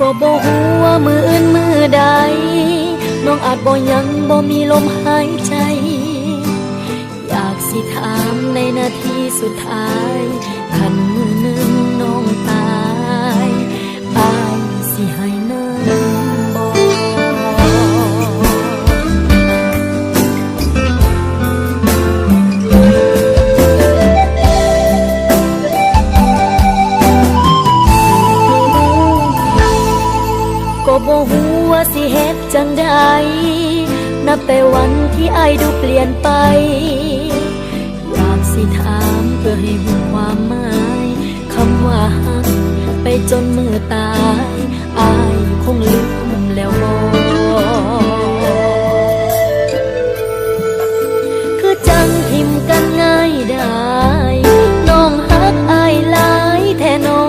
ก็บ่หัวมืออื่นมือใด น้องอาจบ่ยังบ่มีลมหายใจ อยากสิถามในนาทีสุดท้ายคันมือหนึ่งน้องตายอายสิให้ จังใดนับแต่วันที่ไอดูเปลี่ยนไป อยากสิถามเพื่อให้รู้ความหมายคำว่าฮักไปจนมือตายอายคงลืมแล้วบ่คือจังทิมกันง่ายได้น้องฮักอายหลายแท่น้อ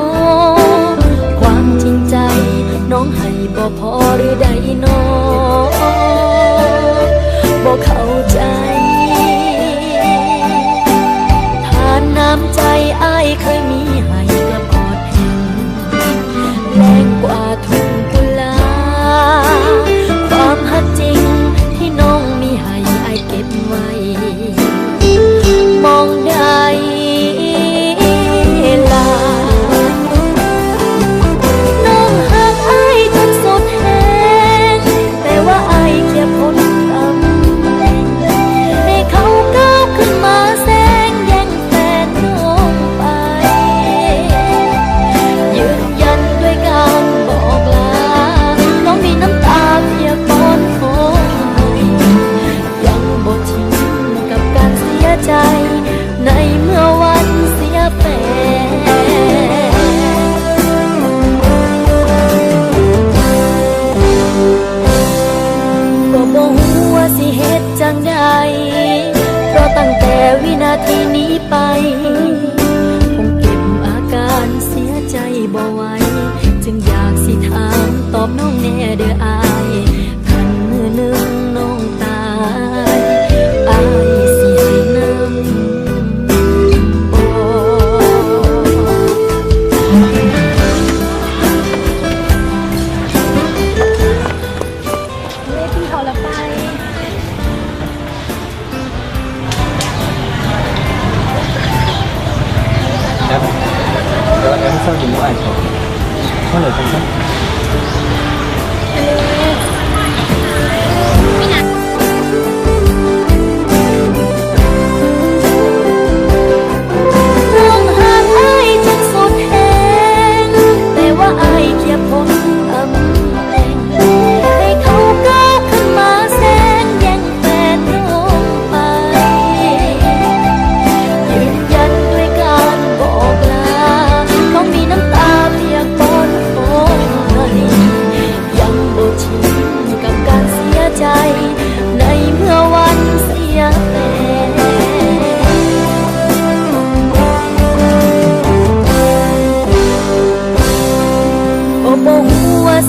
งความจริงใจ น้องให้บ่พอหรือใดน้อ สิเฮ็ดจังใดเพราะตั้งแต่วินาทีนี้ไปคงเก็บอาการเสียใจบ่ไหวจึงอยากสิถามตอบน้องแน่เด้ออา Đó, em sao dùng của ai rồi? Có lời không sao? น้องหากอายจนสุดแหงแต่ว่าอายแค่พ้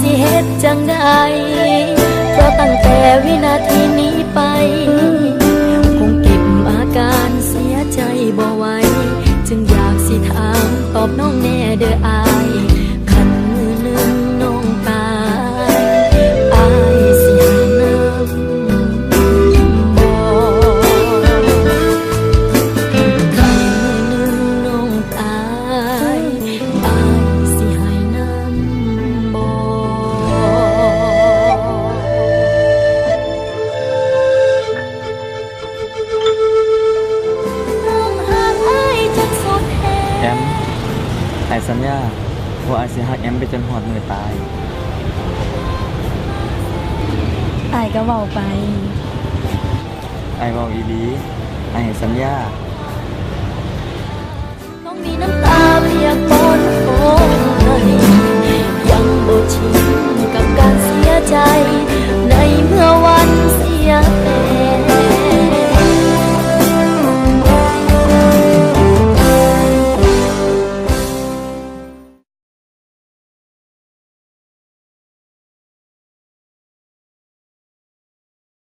สิเฮ็ดจังใดเพราะตั้งแต่วินาทีนี้ไป ว่าไอายสิฮักแอมไปจนหอดมือตายอายก็เว้าไป ไอายเว้าอีหลีไอายให้สัญญาน้องมีน้ำ